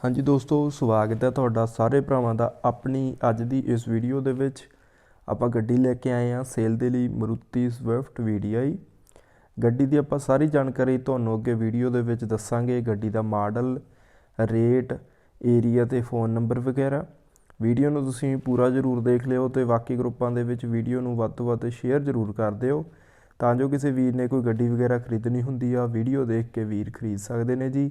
ਹਾਂਜੀ ਦੋਸਤੋ, ਸਵਾਗਤ ਹੈ ਤੁਹਾਡਾ ਸਾਰੇ ਭਰਾਵਾਂ ਦਾ ਆਪਣੀ ਅੱਜ ਦੀ ਇਸ ਵੀਡੀਓ ਦੇ ਵਿੱਚ। ਆਪਾਂ ਗੱਡੀ ਲੈ ਕੇ ਆਏ ਹਾਂ ਸੇਲ ਦੇ ਲਈ ਮਰੂਤੀ ਸਵਿਫਟ VDI ਗੱਡੀ ਦੀ ਆਪਾਂ ਸਾਰੀ ਜਾਣਕਾਰੀ ਤੁਹਾਨੂੰ ਅੱਗੇ ਵੀਡੀਓ ਦੇ ਵਿੱਚ ਦੱਸਾਂਗੇ। ਗੱਡੀ ਦਾ ਮਾਡਲ, ਰੇਟ, ਏਰੀਆ ਤੇ ਫੋਨ ਨੰਬਰ ਵਗੈਰਾ। ਵੀਡੀਓ ਨੂੰ ਤੁਸੀਂ ਪੂਰਾ ਜ਼ਰੂਰ ਦੇਖ ਲਿਓ ਤੇ ਬਾਕੀ ਗਰੁੱਪਾਂ ਦੇ ਵਿੱਚ ਵੀਡੀਓ ਨੂੰ ਵੱਧ ਤੋਂ ਵੱਧ ਸ਼ੇਅਰ ਜ਼ਰੂਰ ਕਰ ਦਿਓ। ਤਾਂ ਜੋ ਕਿਸੇ ਵੀਰ ਨੇ ਕੋਈ ਗੱਡੀ ਵਗੈਰਾ ਖਰੀਦਣੀ ਹੁੰਦੀ ਆ, ਵੀਡੀਓ ਦੇਖ ਕੇ ਵੀਰ ਖਰੀਦ ਸਕਦੇ ਨੇ ਜੀ।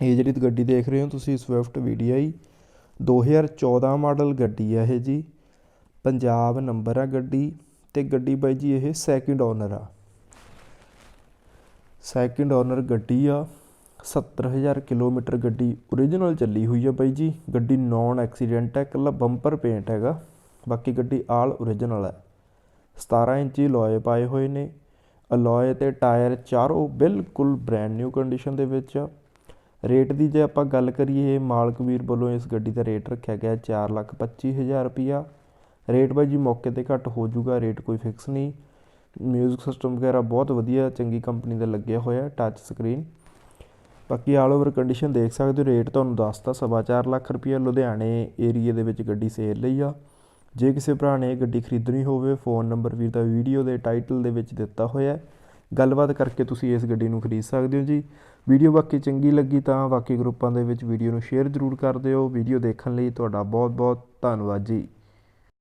ਇਹ ਜਿਹੜੀ ਗੱਡੀ ਦੇਖ ਰਹੇ ਹੋ, ਤੁਸੀਂ ਸਵਿਫਟ VDI 2014 ਮਾਡਲ ਗੱਡੀ ਹੈ ਇਹ ਜੀ। ਪੰਜਾਬ ਨੰਬਰ ਆ ਗੱਡੀ ਤੇ ਗੱਡੀ ਬਾਈ ਜੀ ਇਹ ਸੈਕਿੰਡ ਓਨਰ ਆ। ਸੈਕਿੰਡ ਓਨਰ ਗੱਡੀ ਆ 70000 ਕਿਲੋਮੀਟਰ ਗੱਡੀ ਓਰੀਜਨਲ ਚੱਲੀ ਹੋਈ ਆ ਬਾਈ ਜੀ। ਗੱਡੀ ਨੌਨ ਐਕਸੀਡੈਂਟ ਹੈ ਇਕੱਲਾ ਬੰਪਰ ਪੇਂਟ ਹੈਗਾ, ਬਾਕੀ ਗੱਡੀ ਆਲ ਓਰੀਜਨਲ ਹੈ 17 ਇੰਚੀ ਲੋਏ ਪਾਏ ਹੋਏ ਨੇ। ਅਲੋਏ ਤੇ ਟਾਇਰ ਚਾਰੋਂ ਬਿਲਕੁਲ ਬ੍ਰੈਂਡ ਨਿਊ ਕੰਡੀਸ਼ਨ ਦੇ ਵਿੱਚ ਆ। ਰੇਟ ਦੀ ਜੇ ਆਪਾਂ ਗੱਲ ਕਰੀਏ ਮਾਲਕ ਵੀਰ ਵੱਲੋਂ ਇਸ ਗੱਡੀ ਦਾ ਰੇਟ ਰੱਖਿਆ ਗਿਆ ਚਾਰ ਲੱਖ ਪੱਚੀ ਹਜ਼ਾਰ ਰੁਪਈਆ। ਰੇਟ ਬਾਈ ਜੀ ਮੌਕੇ ਤੇ ਘੱਟ ਹੋ ਜਾਊਗਾ, ਰੇਟ ਕੋਈ ਫਿਕਸ ਨਹੀਂ। ਮਿਊਜ਼ਿਕ ਸਿਸਟਮ ਵਗੈਰਾ ਬਹੁਤ ਵਧੀਆ, ਚੰਗੀ ਕੰਪਨੀ ਦਾ ਲੱਗਿਆ ਹੋਇਆ ਟੱਚ ਸਕਰੀਨ ਬਾਕੀ ਆਲ ਓਵਰ ਕੰਡੀਸ਼ਨ ਦੇਖ ਸਕਦੇ ਹੋ, ਰੇਟ ਤੁਹਾਨੂੰ ਦੱਸਤਾ, ਸਵਾ ਚਾਰ ਲੱਖ ਰੁਪਏ ਲੁਧਿਆਣੇ ਏਰੀਏ ਦੇ ਵਿੱਚ ਗੱਡੀ ਸੇਲ ਲਈ ਆ। ਜੇ ਕਿਸੇ ਭਰਾ ਨੇ ਇਹ ਗੱਡੀ ਖਰੀਦਣੀ ਹੋਵੇ ਫੋਨ ਨੰਬਰ ਵੀਰ ਦਾ ਵੀਡੀਓ ਦੇ ਟਾਈਟਲ ਦੇ ਵਿੱਚ ਦਿੱਤਾ ਹੋਇਆ ਹੈ। ਗੱਲਬਾਤ ਕਰਕੇ ਤੁਸੀਂ ਇਸ ਗੱਡੀ ਨੂੰ ਖਰੀਦ ਸਕਦੇ ਹੋ ਜੀ। ਵੀਡੀਓ ਬਾਕੀ ਚੰਗੀ ਲੱਗੀ ਤਾਂ ਬਾਕੀ ਗਰੁੱਪਾਂ ਦੇ ਵਿੱਚ ਵੀਡੀਓ ਨੂੰ ਸ਼ੇਅਰ ਜ਼ਰੂਰ ਕਰ ਦਿਓ। ਵੀਡੀਓ ਦੇਖਣ ਲਈ ਤੁਹਾਡਾ ਬਹੁਤ ਬਹੁਤ ਧੰਨਵਾਦ ਜੀ।